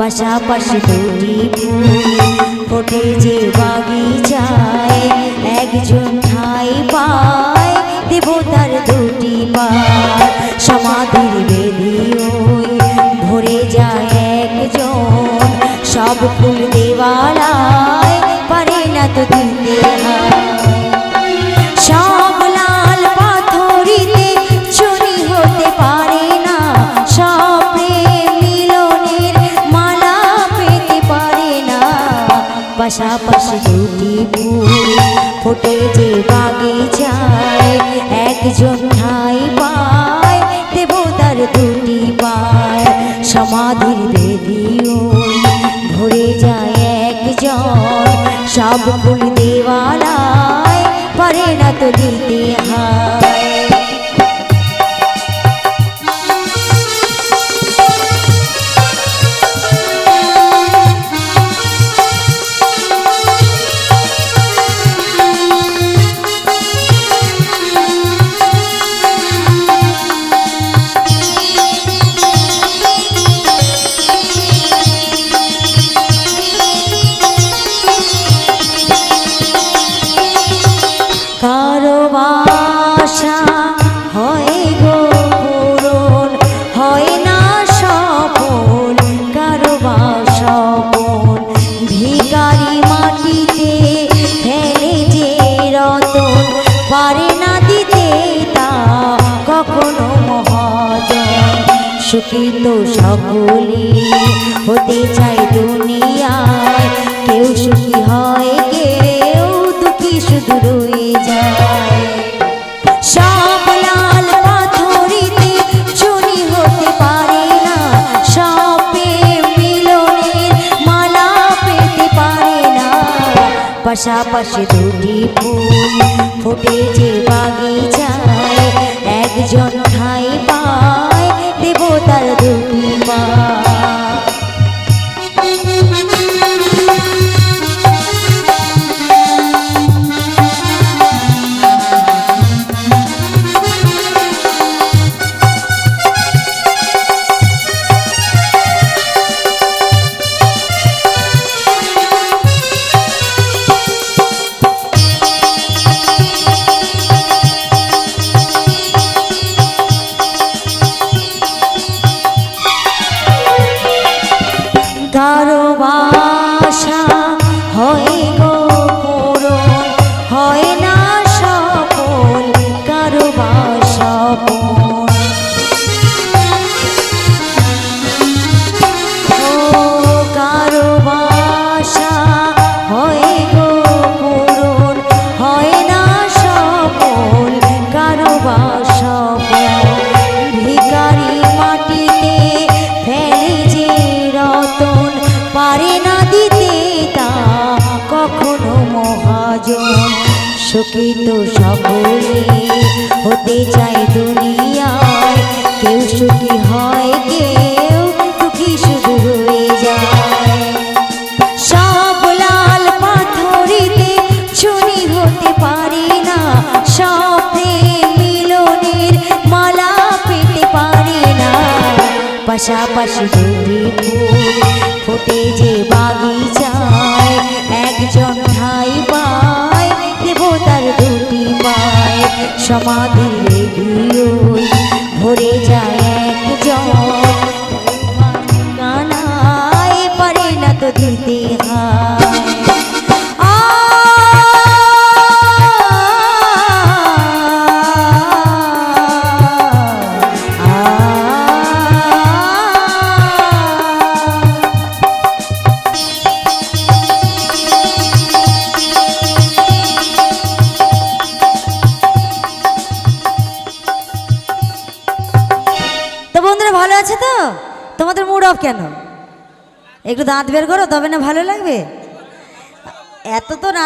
পাশাপাশি দুটি ফোটে যে বাগিচায়, একজন ঠাই পায়, দেবতার দুটি পায় সমাধির বেদিও ধরে যায় একজন, সব ফুল পাশাপাশি দুটি ফুল ফোটে যে বাগিচায়, একজন ঠাই পায়, দেবতার দুটি পায়। সমাধির বেদিও ভরে যায় একজন, সব ফুল দেওয়ালায় পারে না তো দিতে হয় সুখী তো সকলে হতে চায় দুনিয়ায়। কেউ সুখী হয়, কেউ দুঃখী শুধু রয়ে যায়। পাশাপাশি দুটি ফুল ফুটে যে বাগিচায় Dios. সুখী তো সকলে হতে চায় দুনিয়ায় কেউ সুখী হয়, কেউ দুঃখী শুধু রয়ে যায়। সব লাল পাথরিতে চুরি হতে পারে না। সব মিলনের মালা পেতে পারে না। পাশাপাশি দুটি ফুল ফোটে যে বাগিচায়। একজন ঠাই পায় সমাধির রেডিওই ভরে যায় একজন কানায় পারে না দিতে হয় ভালো আছে তো? তোমাদের মুড অফ কেন? একটু দাঁত বের করো, তবে না ভালো লাগবে? এত তো না